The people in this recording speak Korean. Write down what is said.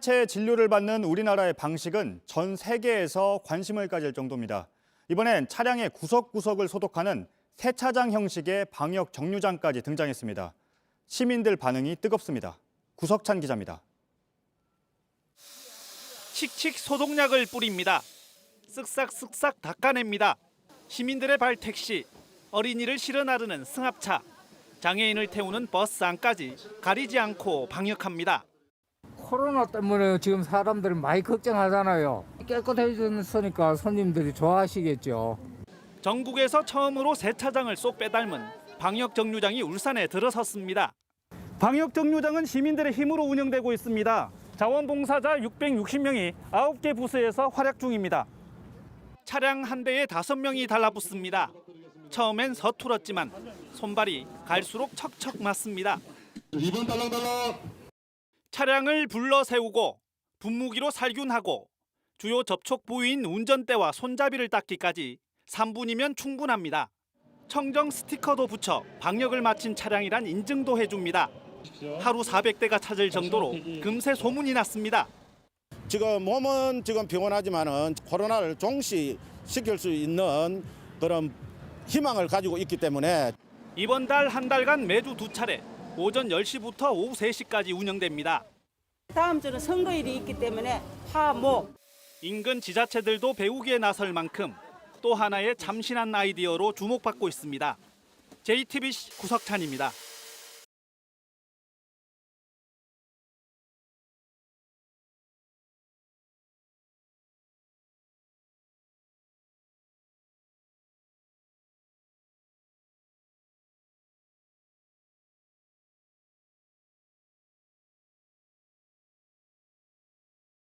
채 진료를 받는 우리나라의 방식은 전 세계에서 관심을 가질 정도입니다. 이번엔 차량의 구석구석을 소독하는 세차장 형식의 방역 정류장까지 등장했습니다. 시민들 반응이 뜨겁습니다. 구석찬 기자입니다. 칙칙 소독약을 뿌립니다. 쓱싹쓱싹 닦아냅니다. 시민들의 발 택시, 어린이를 실어 나르는 승합차, 장애인을 태우는 버스 안까지 가리지 않고 방역합니다. 코로나 때문에 지금 사람들이 많이 걱정하잖아요. 깨끗해졌으니까 손님들이 좋아하시겠죠. 전국에서 처음으로 세차장을 쏙 빼닮은 방역 정류장이 울산에 들어섰습니다. 방역 정류장은 시민들의 힘으로 운영되고 있습니다. 자원봉사자 660명이 9개 부서에서 활약 중입니다. 차량 한 대에 5명이 달라붙습니다. 처음엔 서툴었지만 손발이 갈수록 척척 맞습니다. 2번 달랑달랑 차량을 불러 세우고 분무기로 살균하고 주요 접촉 부위인 운전대와 손잡이를 닦기까지 3분이면 충분합니다. 청정 스티커도 붙여 방역을 마친 차량이란 인증도 해줍니다. 하루 400대가 찾을 정도로 금세 소문이 났습니다. 지금 몸은 지금 피곤하지만은 코로나를 종시 시킬 수 있는 그런 희망을 가지고 있기 때문에 이번 달 한 달간 매주 두 차례 오전 10시부터 오후 3시까지 운영됩니다. 다음 주는 선거일이 있기 때문에 화, 목, 인근 지자체들도 배우기에 나설 만큼 또 하나의 참신한 아이디어로 주목받고 있습니다. JTBC 구석찬입니다.